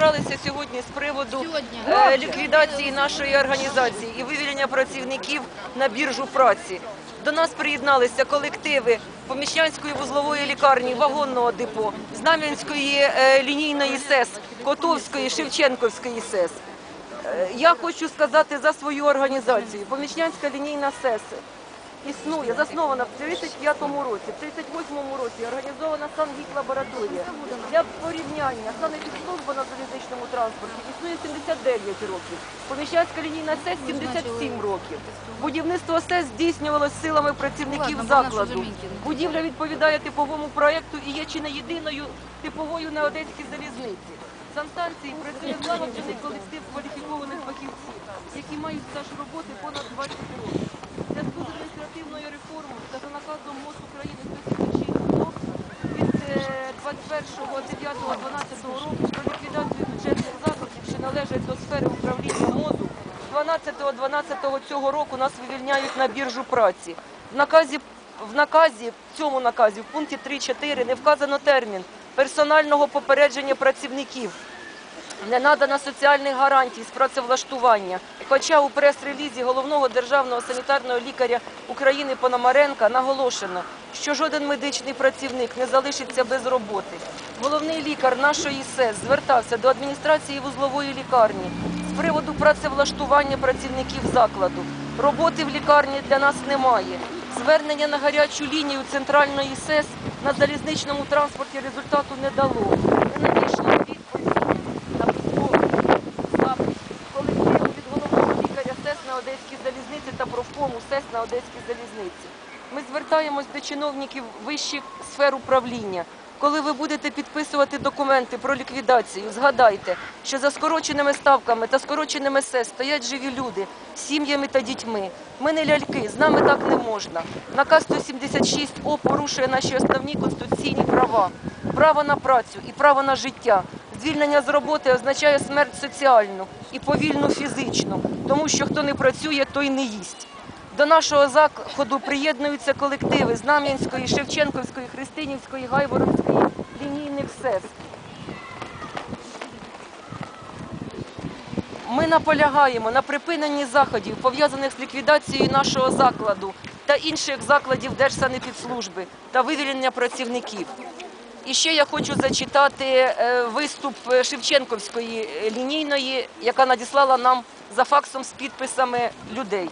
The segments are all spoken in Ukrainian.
зібралися сьогодні з приводу Сьогодні. е, ліквідації нашої організації і вивільнення працівників на біржу праці. До нас приєдналися колективи Поміщанської вузлової лікарні, вагонного депо, Знам'янської е, лінійної СЕС, Котовської, Шевченківської СЕС. Е, Я хочу сказати за свою організацію. Помічнянська лінійна СЕС існує, заснована в 35-му році. В 38-му році організована санвік-лабораторія. Для порівняння санепідслужба на залізничному транспорті існує 79 років. Поміщанська лінійна СЕС 77 років. Будівництво СЕС здійснювалося силами працівників закладу. Будівля відповідає типовому проєкту і є чи не єдиною типовою на Одеській залізниці. Санстанції працює злагоджений колектив кваліфікованих фахівців, які мають стаж роботи понад 20 років. Адміністративною реформою та за наказом МОЗ України 176 від е, 21.09.12 року про ліквідацію бюджетних закладів, що належать до сфери управління МОЗу, 12.12 цього року нас вивільняють на біржу праці. В наказі в наказі, в цьому наказі, в пункті 3.4 не вказано термін персонального попередження працівників. Не надано соціальних гарантій з працевлаштування. Хоча у прес-релізі головного державного санітарного лікаря України Пономаренка наголошено, що жоден медичний працівник не залишиться без роботи. Головний лікар нашої СЕС звертався до адміністрації вузлової лікарні з приводу працевлаштування працівників закладу. Роботи в лікарні для нас немає. Звернення на гарячу лінію центральної СЕС на залізничному транспорті результату не дало. Не надійшла відповідь на письмовий запит колективу від головного лікаря СЕС на Одеській залізниці та профкому СЕС на Одеській залізниці. Ми звертаємось до чиновників вищих сфер управління. Коли ви будете підписувати документи про ліквідацію, згадайте, що за скороченими ставками та скороченими СЕС стоять живі люди сім'ями та дітьми. Ми не ляльки, з нами так не можна. Наказ 176 О порушує наші основні конституційні права, право на працю і право на життя. Звільнення з роботи означає смерть соціальну і повільну фізичну, тому що хто не працює, той не їсть. До нашого заходу приєднуються колективи Знам'янської, Шевченківської, Христинівської, Гайворонської лінійних СЕС. Ми наполягаємо на припиненні заходів, пов'язаних з ліквідацією нашого закладу та інших закладів Держсанепідслужби та вивільнення працівників. І ще я хочу зачитати е, виступ Шевченківської е, лінійної, яка надіслала нам за факсом з підписами людей.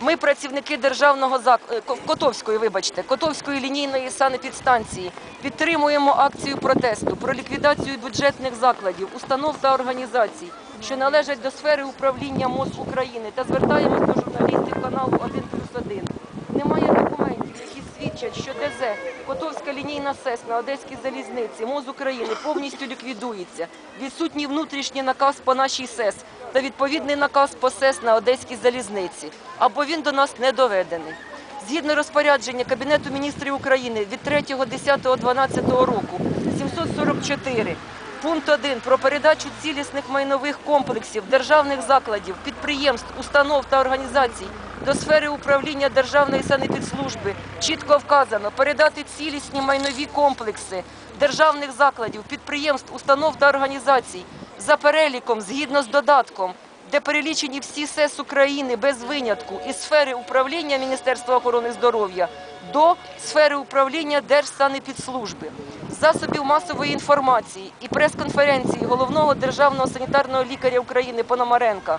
Ми, працівники державного зак... е, Котовської, вибачте, Котовської лінійної санепідстанції, підтримуємо акцію протесту про ліквідацію бюджетних закладів, установ та організацій, що належать до сфери управління МОЗ України, та звертаємось до журналістів каналу 1 плюс 1. Немає свідчать, що ДЗ Котовська лінійна СЕС на Одеській залізниці МОЗ України повністю ліквідується. Відсутній внутрішній наказ по нашій СЕС та відповідний наказ по СЕС на Одеській залізниці. Або він до нас не доведений. Згідно розпорядження Кабінету міністрів України від 3.10.12 року 744 Пункт 1 про передачу цілісних майнових комплексів державних закладів, підприємств, установ та організацій до сфери управління Державної санепідслужби. Чітко вказано передати цілісні майнові комплекси державних закладів, підприємств, установ та організацій за переліком згідно з додатком де перелічені всі СЕС України без винятку із сфери управління Міністерства охорони здоров'я до сфери управління Держсанепідслужби, засобів масової інформації і прес-конференції головного державного санітарного лікаря України Пономаренка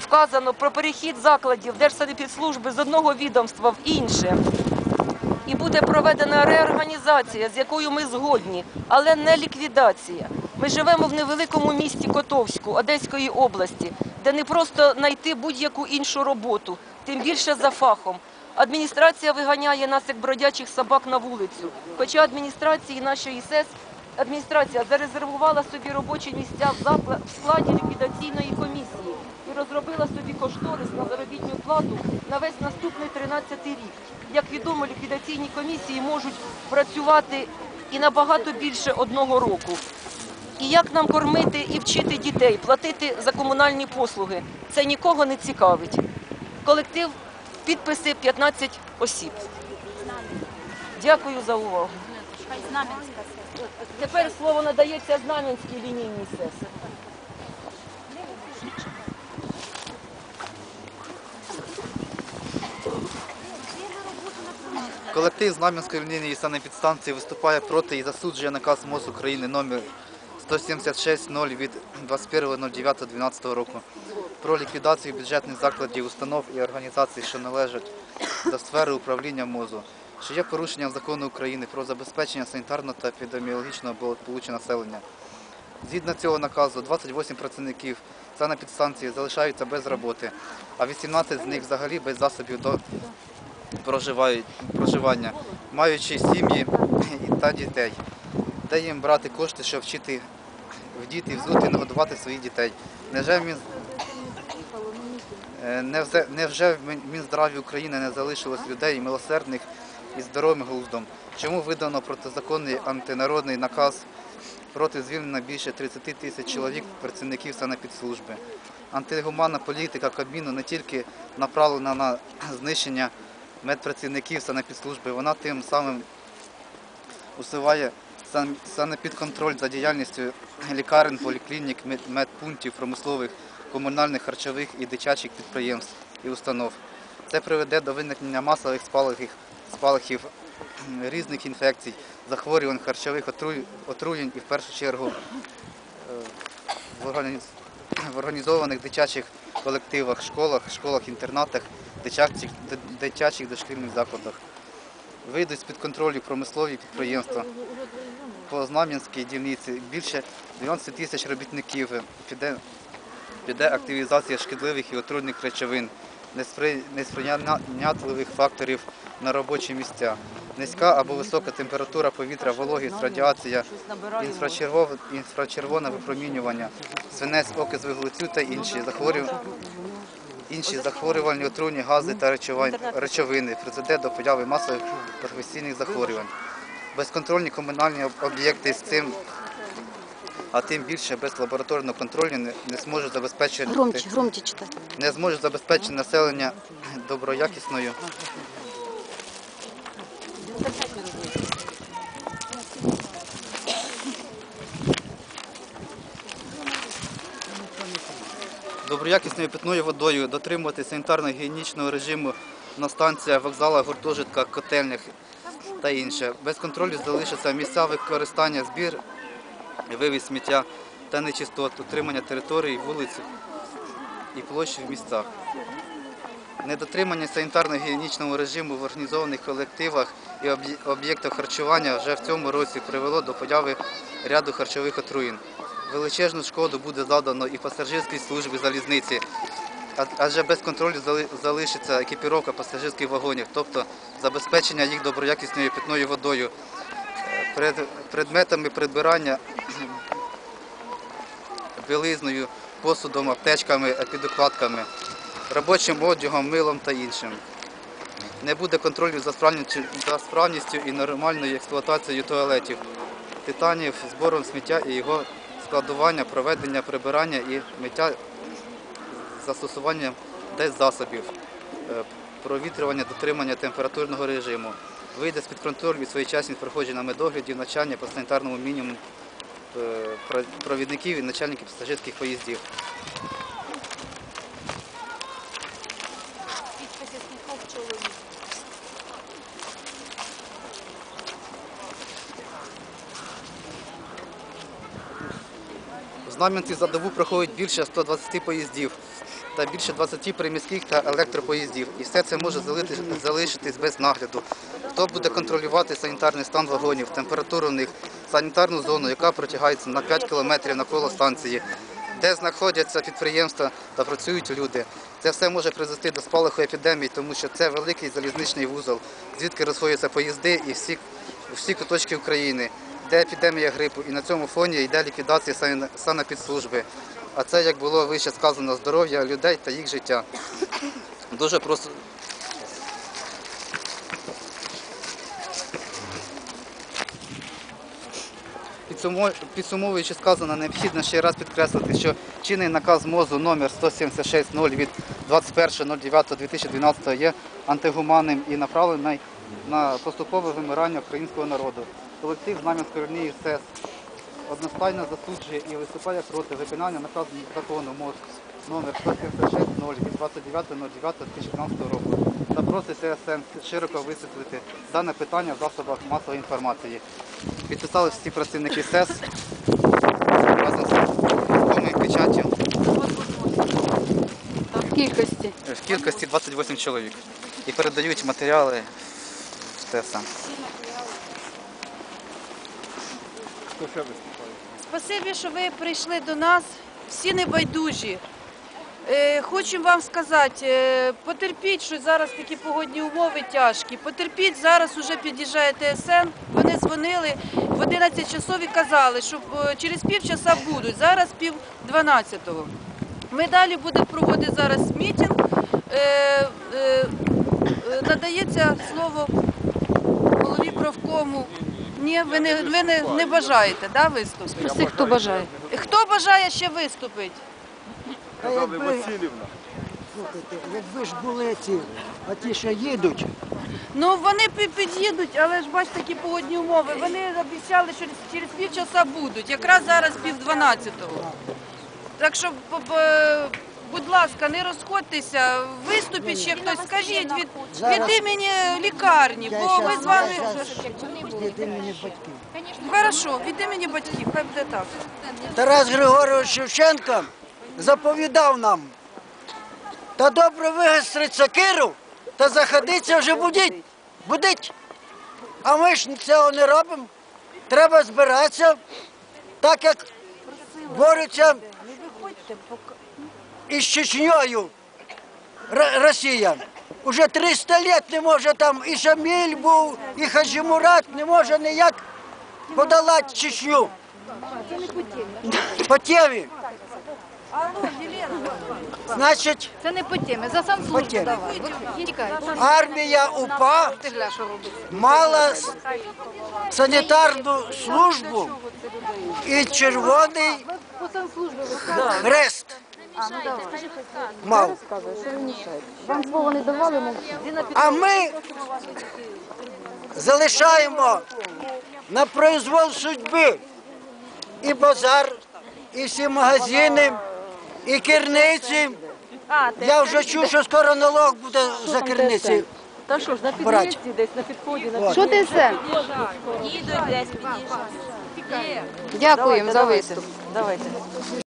вказано про перехід закладів Держсанепідслужби з одного відомства в інше. І буде проведена реорганізація, з якою ми згодні, але не ліквідація. Ми живемо в невеликому місті Котовську Одеської області, де не просто знайти будь-яку іншу роботу, тим більше за фахом. Адміністрація виганяє нас як бродячих собак на вулицю. Хоча адміністрації нашої СЕС адміністрація зарезервувала собі робочі місця в складі ліквідаційної комісії розробила собі кошторис на заробітну плату на весь наступний 13 рік. Як відомо, ліквідаційні комісії можуть працювати і набагато більше одного року. І як нам кормити і вчити дітей, платити за комунальні послуги, це нікого не цікавить. Колектив підписи 15 осіб. Дякую за увагу. Тепер слово надається Знам'янській лінійній СЕС. Колектив Знам'янської лінійної санепідстанції виступає проти і засуджує наказ МОЗ України номер 176-0 від 21.09.12 року про ліквідацію бюджетних закладів, установ і організацій, що належать до сфери управління МОЗу, що є порушенням закону України про забезпечення санітарного та епідеміологічного благополуччя населення. Згідно цього наказу, 28 працівників санепідстанції залишаються без роботи, а 18 з них взагалі без засобів до проживання, маючи сім'ї та дітей. Де їм брати кошти, щоб вчити вдіти, взути, нагодувати своїх дітей. Невже в. Е, Невже в Мінздраві України не залишилось людей милосердних і здоровим глуздом? Чому видано протизаконний антинародний наказ проти звільнення більше 30 тисяч чоловік працівників санепідслужби? Антигуманна політика Кабміну не тільки направлена на знищення медпрацівників санепідслужби, вона тим самим усуває сан- санепідконтроль за діяльністю лікарень, поліклінік, медпунктів, промислових, комунальних, харчових і дитячих підприємств і установ. Це приведе до виникнення масових спалахів, спалахів різних інфекцій, захворювань, харчових отруєнь і в першу чергу е, в організованих дитячих колективах, школах, школах-інтернатах, дитячих, дитячих дошкільних закладах. Вийдуть з-під контролю промислові підприємства. По Знам'янській дільниці більше 90 тисяч робітників піде, піде активізація шкідливих і отруйних речовин, неспри- несприятливих факторів на робочі місця. Низька або висока температура повітря, вологість, радіація, інфрачервоне випромінювання, свинець, окис вуглецю та інші захворювання. Інші захворювальні отруйні гази та речовини призведе до появи масових професійних захворювань. Безконтрольні комунальні об'єкти з цим, а тим більше без лабораторного контролю не, не зможуть забезпечити Громче, громче читай. не зможуть забезпечити населення доброякісною доброякісною питною водою, дотримувати санітарно-гігієнічного режиму на станціях, вокзалах, гуртожитках, котельнях та інше. Без контролю залишиться місця використання збір, і вивіз сміття та нечистот, утримання територій, вулиць і площ в містах. Недотримання санітарно-гігієнічного режиму в організованих колективах і об'єктах харчування вже в цьому році привело до появи ряду харчових отруєнь. Величезну шкоду буде завдано і пасажирській службі залізниці, адже без контролю залишиться екіпіровка пасажирських вагонів, тобто забезпечення їх доброякісною питною водою, предметами прибирання білизною, посудом, аптечками, епідокладками, робочим одягом, милом та іншим. Не буде контролю за справністю і нормальною експлуатацією туалетів, титанів, збором сміття і його складування, проведення прибирання і миття застосування десь засобів, е, провітрювання, дотримання температурного режиму. Вийде з-під контролю від своєчасних проходженнями медоглядів, навчання по санітарному мінімуму е, провідників і начальників пасажирських поїздів. Знам'янці за добу проходить більше 120 поїздів та більше 20 приміських та електропоїздів. І все це може залишитись без нагляду. Хто буде контролювати санітарний стан вагонів, температуру в них, санітарну зону, яка протягається на 5 кілометрів навколо станції, де знаходяться підприємства та працюють люди. Це все може призвести до спалаху епідемії, тому що це великий залізничний вузол, звідки розходяться поїзди і всі, всі куточки України, де епідемія грипу, і на цьому фоні йде ліквідація сан- санепідслужби. А це, як було вище сказано, здоров'я людей та їх життя. Дуже просто. Підсумовуючи сказане, необхідно ще раз підкреслити, що чинний наказ МОЗу номер 176.0 від 21.09.2012 є антигуманним і направлений на поступове вимирання українського народу. Колектив Знам'янської лінії СЕС. Одностайно засуджує і виступає проти виконання наказу закону МОЗ номер 176 0 від 29.09.2015 року та просить ССН широко висвітлити дане питання в засобах масової інформації. Підписали всі працівники СЕС. Разом з печаттю В кількості. в кількості 28 чоловік. І передають матеріали в ТСН. Спасибі, що ви прийшли до нас. Всі небайдужі. Е, Хочемо вам сказати, е, потерпіть, що зараз такі погодні умови тяжкі. Потерпіть, зараз вже під'їжджає ТСН. Вони дзвонили в 11 часов і казали, що е, через півчаса будуть. Зараз пів 12-го. Ми далі будемо проводити зараз мітинг. Надається слово голові правкому. Ні, ви не, ви не, не бажаєте да, виступити? Всі, хто бажає. Хто бажає ще виступити? Та якби, слухайте, якби ж були ці, а ті, що їдуть, Ну вони пі- під'їдуть, але ж бачите, такі погодні умови. Вони обіцяли, що через- півчаса будуть. Якраз зараз пів дванадцятого. Так що, будь ласка, не розходьтеся, виступіть ще хтось. Скажіть від, від імені лікарні, бо ми з вами. від імені батьків. Хорошо, від імені батьків, хай буде так. Тарас Григорович Шевченко заповідав нам, та добре вигострить сокиру, та заходиться вже будить. Будить. А ми ж цього не робимо. Треба збиратися, так як борються із Чечньою Росія. Уже 300 років не може там і Шаміль був, і Хаджимурат не може ніяк подолати Чечню. По темі. Значить, Це не по темі, за сам службу темі. давай. Армія УПА мала с- санітарну службу і червоний хрест А, ну мав. Вам слово не давали. А ми залишаємо на произвол судьби і базар, і всі магазини, і керниці. Я вже чув, що скоро налог буде за керниці. Та що ж, на під'їзді десь, на підході, на Що ти все? Дякуємо за виступ. Давайте.